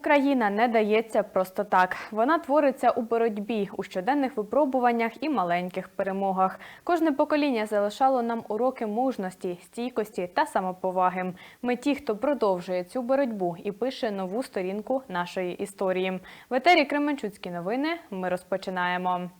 Україна не дається просто так. Вона твориться у боротьбі, у щоденних випробуваннях і маленьких перемогах. Кожне покоління залишало нам уроки мужності, стійкості та самоповаги. Ми ті, хто продовжує цю боротьбу і пише нову сторінку нашої історії. В етері Кременчуцькі новини ми розпочинаємо.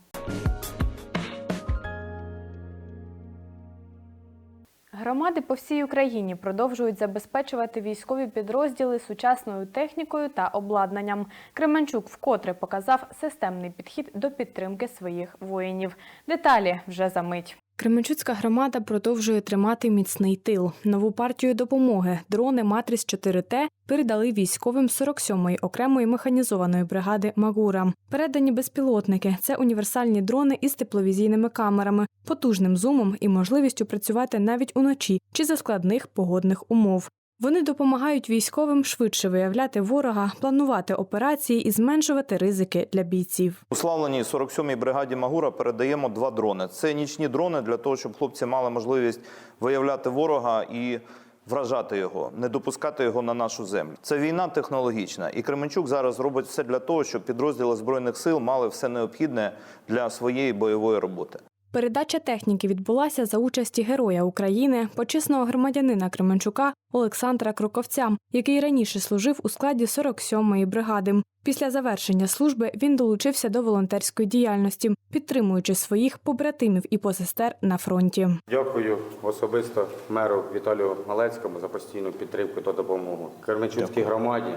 Громади по всій Україні продовжують забезпечувати військові підрозділи сучасною технікою та обладнанням. Кременчук вкотре показав системний підхід до підтримки своїх воїнів. Деталі вже за мить. Кременчуцька громада продовжує тримати міцний тил. Нову партію допомоги дрони Матріс 4Т передали військовим 47-ї окремої механізованої бригади Магура. Передані безпілотники це універсальні дрони із тепловізійними камерами, потужним зумом і можливістю працювати навіть уночі чи за складних погодних умов. Вони допомагають військовим швидше виявляти ворога, планувати операції і зменшувати ризики для бійців. Уславленій 47-й бригаді Магура передаємо два дрони. Це нічні дрони для того, щоб хлопці мали можливість виявляти ворога і вражати його, не допускати його на нашу землю. Це війна технологічна, і Кременчук зараз робить все для того, щоб підрозділи збройних сил мали все необхідне для своєї бойової роботи. Передача техніки відбулася за участі героя України, почесного громадянина Кременчука Олександра Кроковця, який раніше служив у складі 47-ї бригади. Після завершення служби він долучився до волонтерської діяльності, підтримуючи своїх побратимів і посестер на фронті. Дякую особисто меру Віталію Малецькому за постійну підтримку та допомогу. Кермичуцькій громаді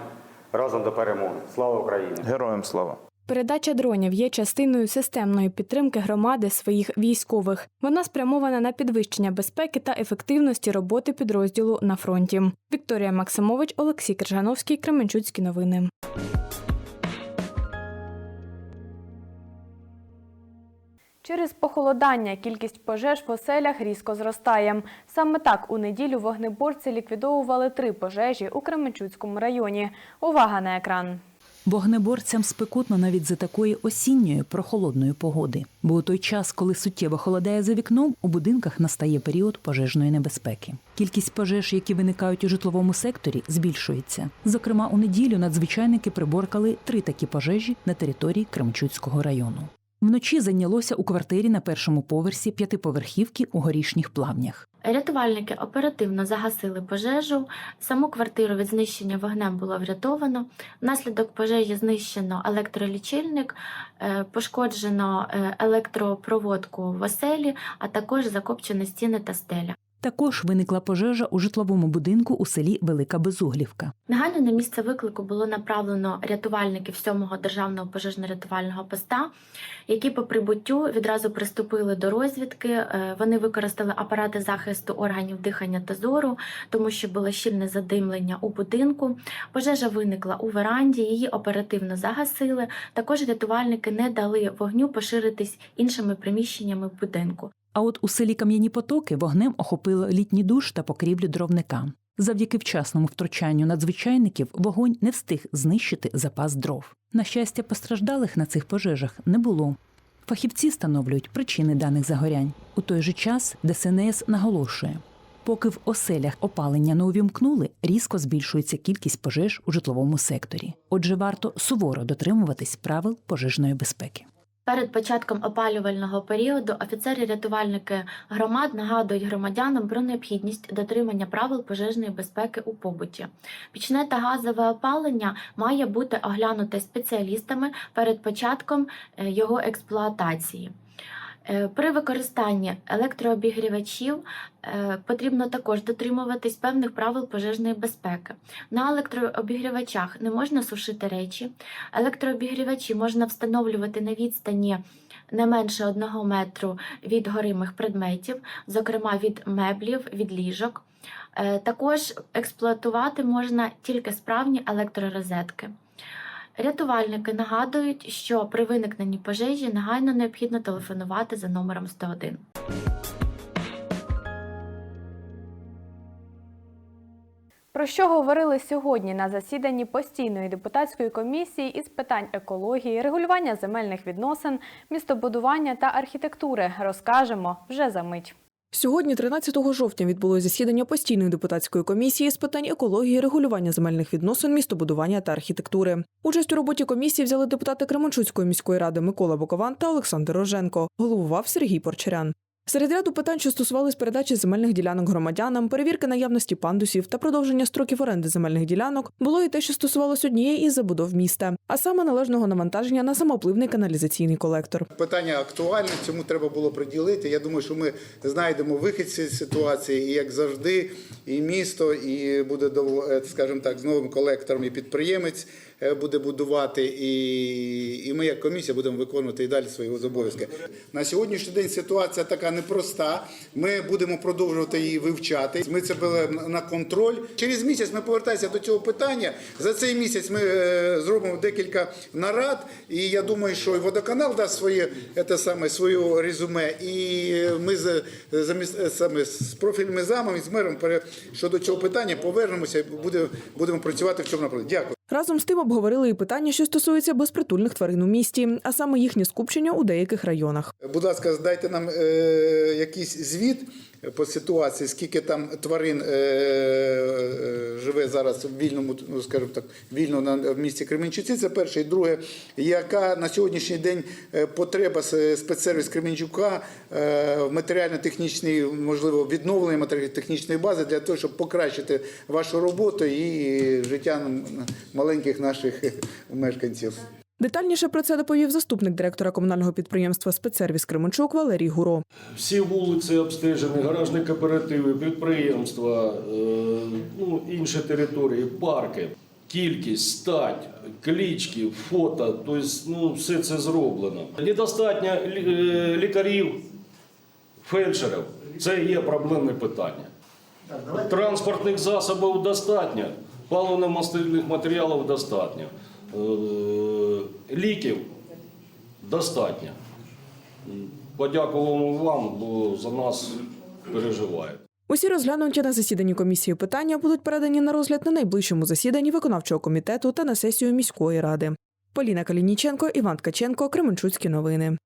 разом до перемоги. Слава Україні! Героям слава! Передача дронів є частиною системної підтримки громади своїх військових. Вона спрямована на підвищення безпеки та ефективності роботи підрозділу на фронті. Вікторія Максимович, Олексій Крижановський, Кременчуцькі новини. Через похолодання кількість пожеж в оселях різко зростає. Саме так у неділю вогнеборці ліквідовували три пожежі у Кременчуцькому районі. Увага на екран. Вогнеборцям спекотно навіть за такої осінньої прохолодної погоди. Бо у той час, коли суттєво холодає за вікном, у будинках настає період пожежної небезпеки. Кількість пожеж, які виникають у житловому секторі, збільшується. Зокрема, у неділю надзвичайники приборкали три такі пожежі на території Кремчуцького району. Вночі зайнялося у квартирі на першому поверсі п'ятиповерхівки у горішніх плавнях. Рятувальники оперативно загасили пожежу. Саму квартиру від знищення вогнем було врятовано. Внаслідок пожежі знищено електролічильник, е, пошкоджено е, електропроводку в оселі, а також закопчені стіни та стеля. Також виникла пожежа у житловому будинку у селі Велика Безуглівка. Негайно на місце виклику було направлено рятувальників 7-го державного пожежно-рятувального поста, які по прибуттю відразу приступили до розвідки. Е, Вони використали апарати захисту органів дихання та зору, тому що було щільне задимлення у будинку. Пожежа виникла у веранді, її оперативно загасили. Також рятувальники не дали вогню поширитись іншими приміщеннями будинку. А от у селі Кам'яні Потоки вогнем охопило літній душ та покрівлю дровника. Завдяки вчасному втручанню надзвичайників вогонь не встиг знищити запас дров. На щастя, постраждалих на цих пожежах не було. Фахівці встановлюють причини даних загорянь. У той же час ДСНС наголошує, поки в оселях опалення не увімкнули, різко збільшується кількість пожеж у житловому секторі. Отже, варто суворо дотримуватись правил пожежної безпеки. Перед початком опалювального періоду офіцери-рятувальники громад нагадують громадянам про необхідність дотримання правил пожежної безпеки у побуті. Пічне та газове опалення має бути оглянуте спеціалістами перед початком е, його експлуатації. Е, При використанні електрообігрівачів е, потрібно також дотримуватись певних правил пожежної безпеки. На електрообігрівачах не можна сушити речі. Електрообігрівачі можна встановлювати на відстані не менше одного метру від горимих предметів, зокрема від меблів, від ліжок. Е, Також експлуатувати можна тільки справні електророзетки. Рятувальники нагадують, що при виникненні пожежі негайно необхідно телефонувати за номером 101. Про що говорили сьогодні на засіданні постійної депутатської комісії із питань екології, регулювання земельних відносин, містобудування та архітектури, розкажемо вже за мить. Сьогодні, 13 жовтня, відбулося засідання постійної депутатської комісії з питань екології, регулювання земельних відносин, містобудування та архітектури. Участь у роботі комісії взяли депутати Кременчуцької міської ради Микола Бокован та Олександр Роженко. Головував Сергій Порчарян. Серед ряду питань, що стосувались передачі земельних ділянок громадянам, перевірки наявності пандусів та продовження строків оренди земельних ділянок, було і те, що стосувалось однієї із забудов міста, а саме належного навантаження на самопливний каналізаційний колектор. Питання актуальне, цьому треба було приділити. Я думаю, що ми знайдемо вихід цієї ситуації, і як завжди, і місто, і буде е, скажімо так, з новим колектором і підприємець буде будувати, і, і ми, як комісія, будемо виконувати і далі свої обов'язки. На сьогоднішній день ситуація така непроста. Ми будемо продовжувати її вивчати. Ми це беремо на контроль. Через місяць ми повертаємося до цього питання. За цей місяць ми е, зробимо декілька нарад, і я думаю, що і водоканал дасть своє це саме своє резюме. І ми з саме з профільними замами з мером щодо цього питання повернемося і буде, будемо працювати в цьому напрямку. Дякую. Разом з тим обговорили і питання, що стосуються безпритульних тварин у місті, а саме їхнє скупчення у деяких районах. Будь ласка, здайте нам е, якийсь звіт по ситуації, скільки там тварин е, е, живе зараз в вільному, ну скажімо так, вільно на в місті Кременчуці. Це перше. І друге, яка на сьогоднішній день е, потреба спецсервіс Кременчука е, в матеріально-технічній, можливо, відновлення матеріально-технічної бази для того, щоб покращити вашу роботу і життя маленьких наших мешканців. Детальніше про це доповів заступник директора комунального підприємства спецсервіс Кременчук Валерій Гуро. Всі вулиці обстежені, гаражні кооперативи, підприємства, е, ну, інші території, парки. Кількість, стать, клічки, фото, тобто ну, все це зроблено. Недостатньо е, лікарів, фельдшерів. Це є проблемне питання. Транспортних засобів достатньо, паливно-мастильних матеріалів достатньо, е, ліків достатньо. Подякуємо вам, бо за нас переживають. Усі розглянуті на засіданні комісії питання будуть передані на розгляд на найближчому засіданні виконавчого комітету та на сесію міської ради. Поліна Калініченко, Іван Ткаченко, Кременчуцькі новини.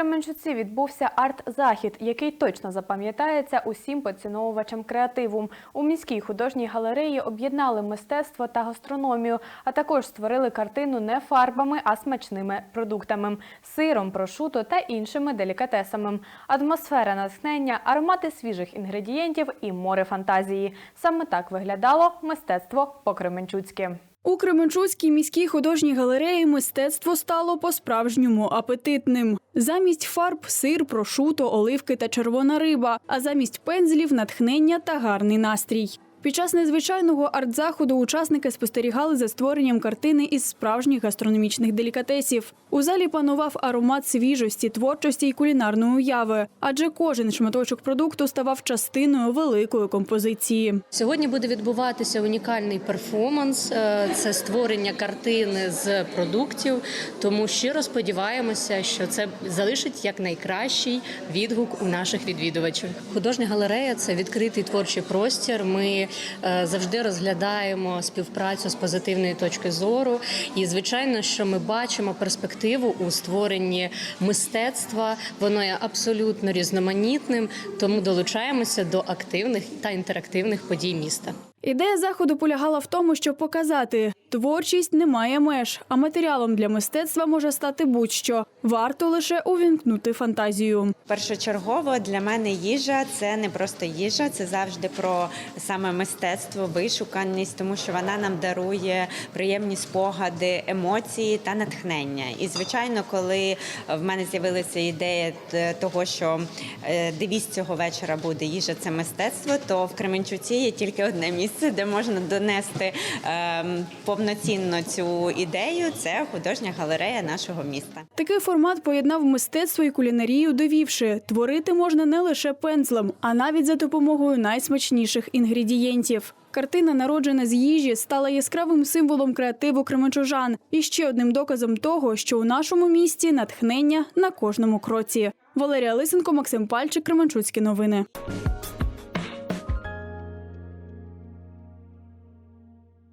Кременчуці відбувся арт-захід, який точно запам'ятається усім поціновувачам креативу. У міській художній галереї об'єднали мистецтво та гастрономію, а також створили картину не фарбами, а смачними продуктами сиром, прошуто та іншими делікатесами. Атмосфера натхнення, аромати свіжих інгредієнтів і море фантазії. Саме так виглядало мистецтво по-кременчуцьки. У Кременчуцькій міській художній галереї мистецтво стало по-справжньому апетитним. Замість фарб сир, прошуто, оливки та червона риба, а замість пензлів натхнення та гарний настрій. Під час незвичайного арт-заходу учасники спостерігали за створенням картини із справжніх гастрономічних делікатесів. У залі панував аромат свіжості, творчості і кулінарної уяви, адже кожен шматочок продукту ставав частиною великої композиції. Сьогодні буде відбуватися унікальний перформанс. Е, Це створення картини з продуктів. Тому щиро сподіваємося, що це залишить як найкращий відгук у наших відвідувачів. Художня галерея це відкритий творчий простір. Ми завжди розглядаємо співпрацю з позитивної точки зору. І звичайно, що ми бачимо перспективу у створенні мистецтва. Воно є абсолютно різноманітним, тому долучаємося до активних та інтерактивних подій міста. Ідея заходу полягала в тому, щоб показати, творчість не має меж, а матеріалом для мистецтва може стати будь-що. Варто лише увімкнути фантазію. Першочергово для мене їжа це не просто їжа, це завжди про саме мистецтво, вишуканість, тому що вона нам дарує приємні спогади, емоції та натхнення. І звичайно, коли в мене з'явилася ідея того, що е, девіз цього вечора буде їжа це мистецтво, то в Кременчуці є тільки одне місце, де можна донести ем, повноцінно цю ідею. Це художня галерея нашого міста. Такий формат поєднав мистецтво і кулінарію, довівши, творити можна не лише пензлем, а навіть за допомогою найсмачніших інгредієнтів. Картина, народжена з їжі, стала яскравим символом креативу кременчужан і ще одним доказом того, що у нашому місті натхнення на кожному кроці. Валерія Лисенко, Максим Пальчик, Кременчуцькі новини.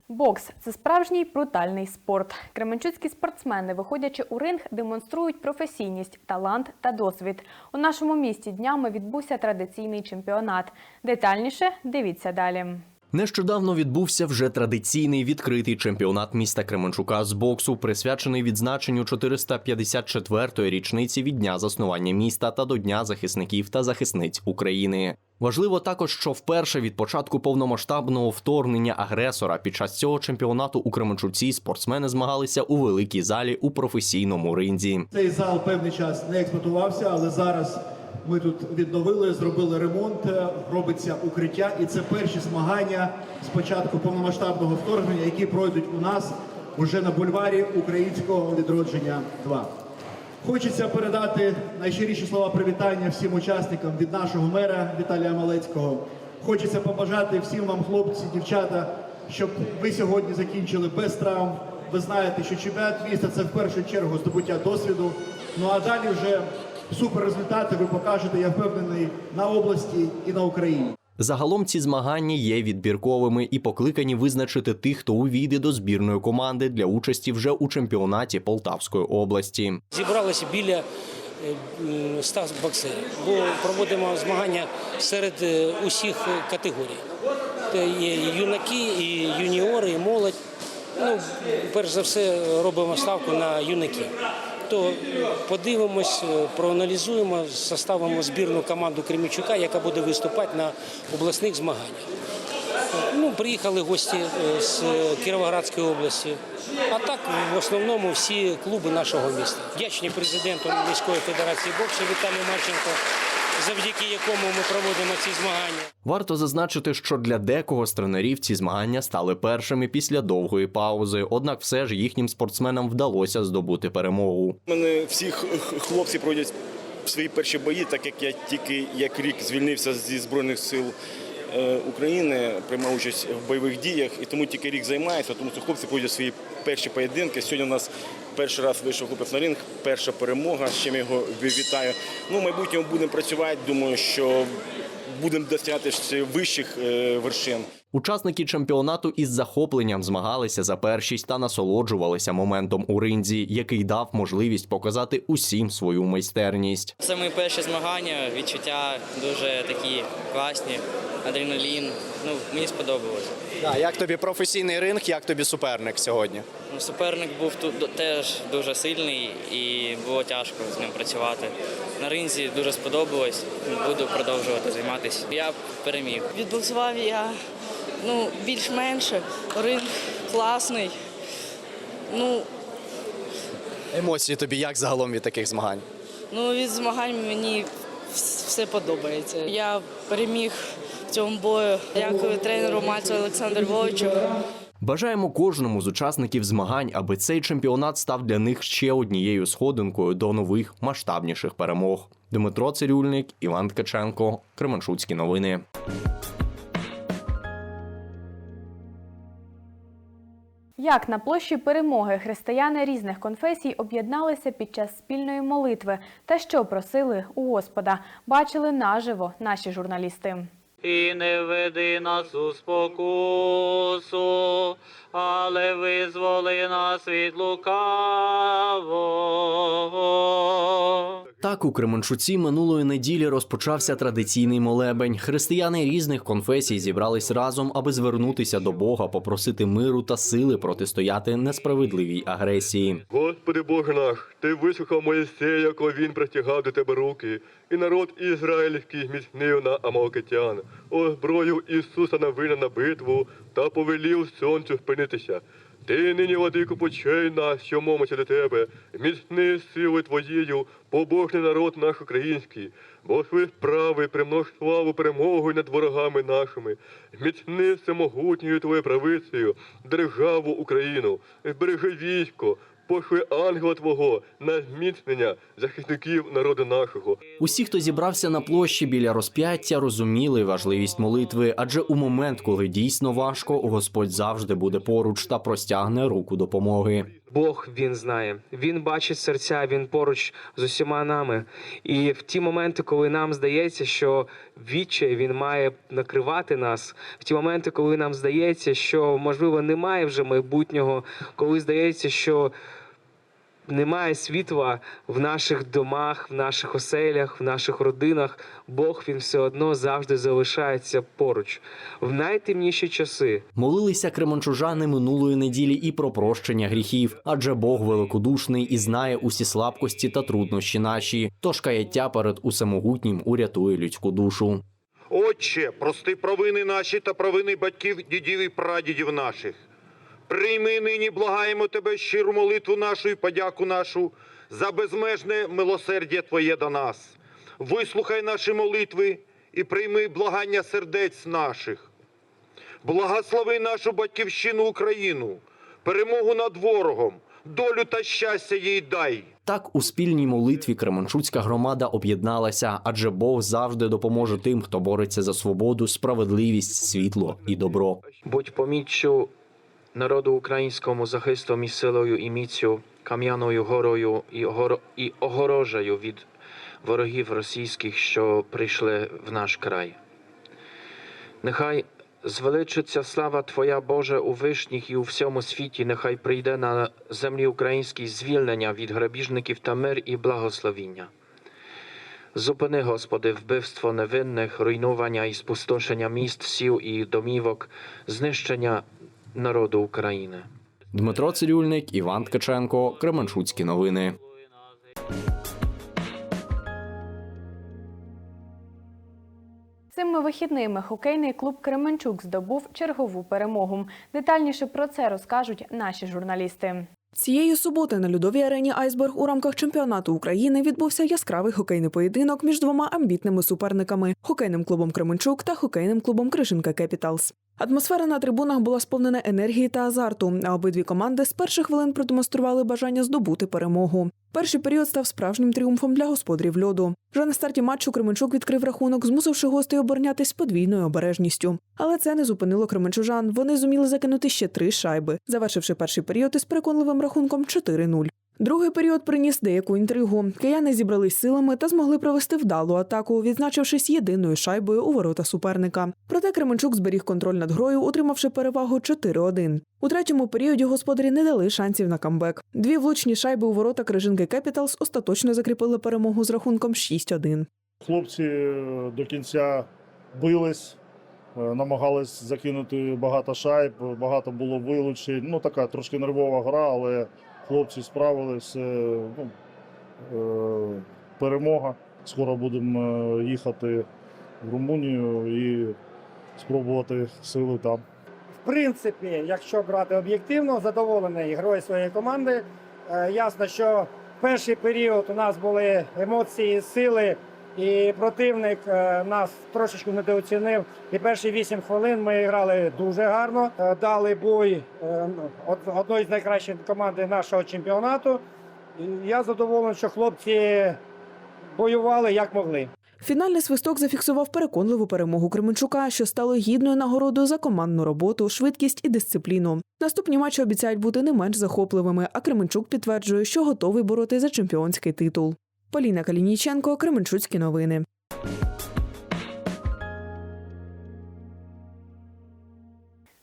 Бокс це справжній брутальний спорт. Кременчуцькі спортсмени, виходячи у ринг, демонструють професійність, талант та досвід. У нашому місті днями відбувся традиційний чемпіонат. Детальніше дивіться далі. Нещодавно відбувся вже традиційний відкритий чемпіонат міста Кременчука з боксу, присвячений відзначенню 454-ї річниці від дня заснування міста та до Дня захисників та захисниць України. Важливо також, що вперше від початку повномасштабного вторгнення агресора під час цього чемпіонату у Кременчуці спортсмени змагалися у великій залі у професійному ринзі. Цей зал певний час не експлуатувався, але зараз ми тут відновили, зробили ремонт, е, робиться укриття, і це перші змагання з початку повномасштабного вторгнення, які пройдуть у нас уже на бульварі українського відродження 2. Хочеться передати найщиріші слова привітання всім учасникам від нашого мера Віталія Малецького. Хочеться побажати всім вам, хлопці, дівчата, щоб ви сьогодні закінчили без травм. Ви знаєте, що чемпіонат міста це в першу чергу здобуття досвіду. Ну а далі вже супер результати ви покажете, я впевнений, на області і на Україні. Загалом ці змагання є відбірковими і покликані визначити тих, хто увійде до збірної команди для участі вже у чемпіонаті Полтавської області. Зібралося біля е, 100 боксерів, бо проводимо змагання серед е, усіх е, категорій. Це є і юнаки, і юніори, і молодь. Ну, перш за все, робимо ставку на юнаків. То подивимось, е, проаналізуємо, составимо збірну команду Кремічука, яка буде виступати на обласних змаганнях. Ну, приїхали гості е, з Кіровоградської області. А так, в основному, всі клуби нашого міста. Вдячні президенту міської федерації боксу Віталію Марченко, завдяки якому ми проводимо ці змагання. Варто зазначити, що для декого з тренерів ці змагання стали першими після довгої паузи. Однак, все ж їхнім спортсменам вдалося здобути перемогу. У мене всі хлопці проводять свої перші бої, так як я тільки як рік звільнився зі Збройних сил е, України, приймав участь в бойових діях, і тому тільки рік займаюся, тому що хлопці проводять свої перші поєдинки. Сьогодні у нас перший раз вийшов хлопець на ринг, перша перемога, з чим його вітаю. Ну, в майбутньому будемо працювати, думаю, що будемо досягати вищих е, вершин. Учасники чемпіонату із захопленням змагалися за першість та насолоджувалися моментом у ринзі, який дав можливість показати усім свою майстерність. Це мої перші змагання, відчуття дуже такі класні, адреналін. Ну, мені сподобалось. Да, як тобі професійний ринг, як тобі суперник сьогодні? Ну, суперник був тут теж дуже сильний і було тяжко з ним працювати. На ринзі дуже сподобалось, буду продовжувати займатися. Я переміг. Відбуксував я ну, більш-менше. Ринг класний. Ну, Емоції тобі як загалом від таких змагань? ну, від змагань мені все подобається. Я переміг в цьому бою. Дякую тренеру Мальцю Олександру Львовичу. Бажаємо кожному з учасників змагань, аби цей чемпіонат став для них ще однією сходинкою до нових масштабніших перемог. Дмитро Цирюльник, Іван Ткаченко, Кременчуцькі новини. Як на площі перемоги християни різних конфесій об'єдналися під час спільної молитви та що просили у Господа, бачили наживо наші журналісти. І не веди нас у спокусу, але визволи нас від лукавого. Так у Кременчуці минулої неділі розпочався традиційний молебень. Християни різних конфесій зібрались разом, аби звернутися до Бога, попросити миру та сили протистояти несправедливій агресії. Господи Боже наш, ти вислухав Моїсея, коли він притягав до тебе руки, і народ ізраїльський зміцнив на Амалкитян, озброїв Ісуса на вина на битву та повелів сонцю спинитися. Ти нині, владику, почай нас, що мовимося до тебе, міцни сили твоєю, побожний народ наш український, бо свої справи примнож славу перемогою над ворогами нашими, міцни всемогутньою твоєю правицею, державу Україну, збережи військо, пошли ангела Твого на зміцнення захисників народу нашого. Усі, хто зібрався на площі біля розп'яття, розуміли важливість молитви, адже у момент, коли дійсно важко, Господь завжди буде поруч та простягне руку допомоги. Бог він знає. Він бачить серця, він поруч з усіма нами. І в ті моменти, коли нам здається, що відчай він має накривати нас, в ті моменти, коли нам здається, що можливо немає вже майбутнього, коли здається, що немає світла в наших домах, в наших оселях, в наших родинах, Бог він все одно завжди залишається поруч в найтемніші часи. Молилися кременчужани минулої неділі і про прощення гріхів, адже Бог великодушний і знає усі слабкості та труднощі наші. Тож каяття перед усемогутнім урятує людську душу. Отче, прости провини наші та провини батьків, дідів і прадідів наших. Прийми нині, благаємо тебе щиру молитву нашу і подяку нашу за безмежне милосердя Твоє до нас. Вислухай наші молитви і прийми благання сердець наших. Благослови нашу батьківщину Україну, перемогу над ворогом, долю та щастя їй дай. Так у спільній молитві Кременчуцька громада об'єдналася, адже Бог завжди допоможе тим, хто бореться за свободу, справедливість, світло і добро. Будь поміччю народу українському захистом і силою і міцю, кам'яною горою і, огор... і огорожею від ворогів російських, що прийшли в наш край. Нехай звеличиться слава Твоя Боже у вишніх і у всьому світі, нехай прийде на землі українській звільнення від грабіжників та мир і благословіння. Зупини, Господи, вбивство невинних, руйнування і спустошення міст, сіл і домівок, знищення народу України. Дмитро Цирюльник, Іван Ткаченко, Кременчуцькі новини. Цими вихідними хокейний клуб Кременчук здобув чергову перемогу. Детальніше про це розкажуть наші журналісти. Цієї суботи на льодовій арені Айсберг у рамках чемпіонату України відбувся яскравий хокейний поєдинок між двома амбітними суперниками хокейним клубом Кременчук та хокейним клубом Кришинка Кепіталс. Атмосфера на трибунах була сповнена енергії та азарту. А обидві команди з перших хвилин продемонстрували бажання здобути перемогу. Перший період став справжнім тріумфом для господарів льоду. Вже на старті матчу Кременчук відкрив рахунок, змусивши гостей оборонятись подвійною обережністю. Але це не зупинило кременчужан. Вони зуміли закинути ще три шайби, завершивши перший період із переконливим рахунком 4-0. Другий період приніс деяку інтригу. Кияни зібрались силами та змогли провести вдалу атаку, відзначившись єдиною шайбою у ворота суперника. Проте Кременчук зберіг контроль над грою, утримавши перевагу 4-1. У третьому періоді господарі не дали шансів на камбек. Дві влучні шайби у ворота Крижинки Кепіталс остаточно закріпили перемогу з рахунком 6-1. Хлопці е, до кінця бились, е, намагались закинути багато шайб, багато було вилучень. Ну, така трошки нервова гра, але хлопці справилися. Ну, е, перемога. Скоро будемо е, їхати в Румунію і спробувати сили там. В принципі, якщо брати об'єктивно, задоволений грою своєї команди. Е, Ясно, що перший період у нас були емоції, сили, і противник е, нас трошечки недооцінив. І перші 8 хвилин ми грали дуже гарно, е, дали бой е, од- одної з найкращих команд нашого чемпіонату. Я задоволений, що хлопці воювали як могли. Фінальний свисток зафіксував переконливу перемогу Кременчука, що стало гідною нагородою за командну роботу, швидкість і дисципліну. Наступні матчі обіцяють бути не менш захопливими, а Кременчук підтверджує, що готовий боротися за чемпіонський титул. Поліна Калініченко, Кременчуцькі новини.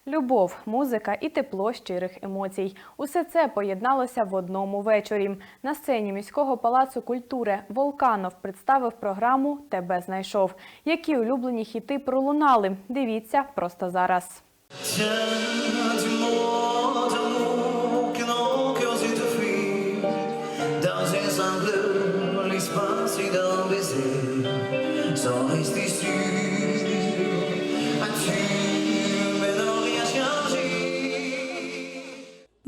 Любов, музика і тепло щирих емоцій. Усе це поєдналося в одному вечорі. На сцені міського палацу культури Волканов представив програму Тебе знайшов. Які улюблені хіти пролунали. Дивіться просто зараз.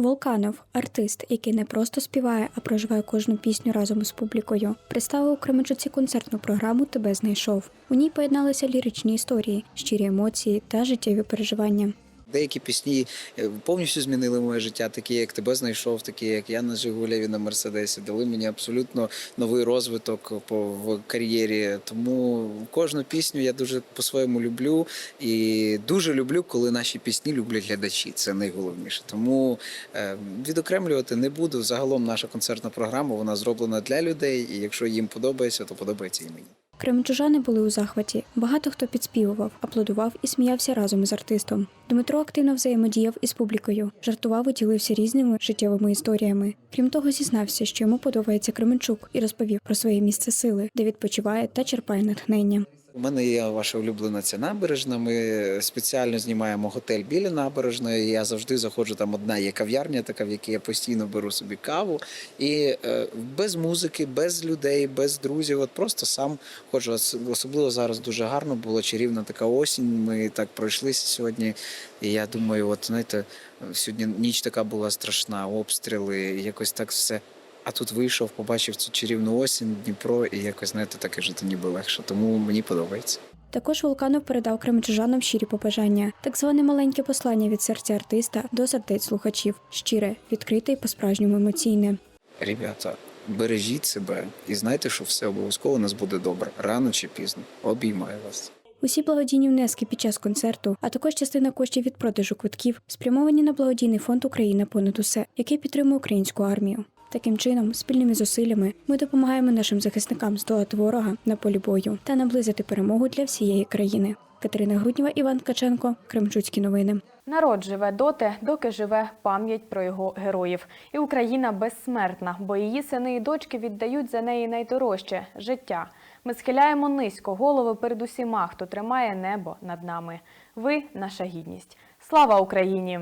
Волканов, артист, який не просто співає, а проживає кожну пісню разом із публікою, представив у Кременчуці концертну програму Тебе знайшов. У ній поєдналися ліричні історії, щирі емоції та життєві переживання. Деякі пісні е, повністю змінили моє життя, такі як тебе знайшов, такі як я на Жигулеві на Мерседесі. Дали мені абсолютно новий розвиток по в кар'єрі. Тому кожну пісню я дуже по-своєму люблю і дуже люблю, коли наші пісні люблять глядачі. Це найголовніше. Тому е, відокремлювати не буду. Загалом наша концертна програма вона зроблена для людей, і якщо їм подобається, то подобається і мені. Кременчужани були у захваті. Багато хто підспівував, аплодував і сміявся разом із артистом. Дмитро активно взаємодіяв із публікою, жартував і ділився різними життєвими історіями. Крім того, зізнався, що йому подобається Кременчук, і розповів про своє місце сили, де відпочиває та черпає натхнення. У мене є ваша улюблена ця набережна. Ми спеціально знімаємо готель біля набережної. Я завжди заходжу там. Одна є кав'ярня, така в якій я постійно беру собі каву. І е, без музики, без людей, без друзів. От просто сам ходжу. Особливо зараз дуже гарно було чарівна така осінь. Ми так пройшлися сьогодні. І я думаю, от знаєте, сьогодні ніч така була страшна, обстріли, якось так все. А тут вийшов, побачив цю чарівну осінь, Дніпро, і якось знаєте, таке жити ніби легше. Тому мені подобається. Також Вулканов передав кременчужанам щирі побажання, так зване маленьке послання від серця артиста до сердець слухачів, щире, відкрите і по-справжньому емоційне. Ребята, бережіть себе і знайте, що все обов'язково у нас буде добре, рано чи пізно. Обіймаю вас. Усі благодійні внески під час концерту, а також частина коштів від продажу квитків, спрямовані на благодійний фонд Україна понад усе, який підтримує українську армію. Таким чином, спільними зусиллями ми допомагаємо нашим захисникам здолати ворога на полі бою та наблизити перемогу для всієї країни. Катерина Груднєва, Іван Ткаченко, Кремчуцькі новини. Народ живе доти, доки живе пам'ять про його героїв. І Україна безсмертна, бо її сини і дочки віддають за неї найдорожче життя. Ми схиляємо низько голови перед усіма, хто тримає небо над нами. Ви наша гідність. Слава Україні!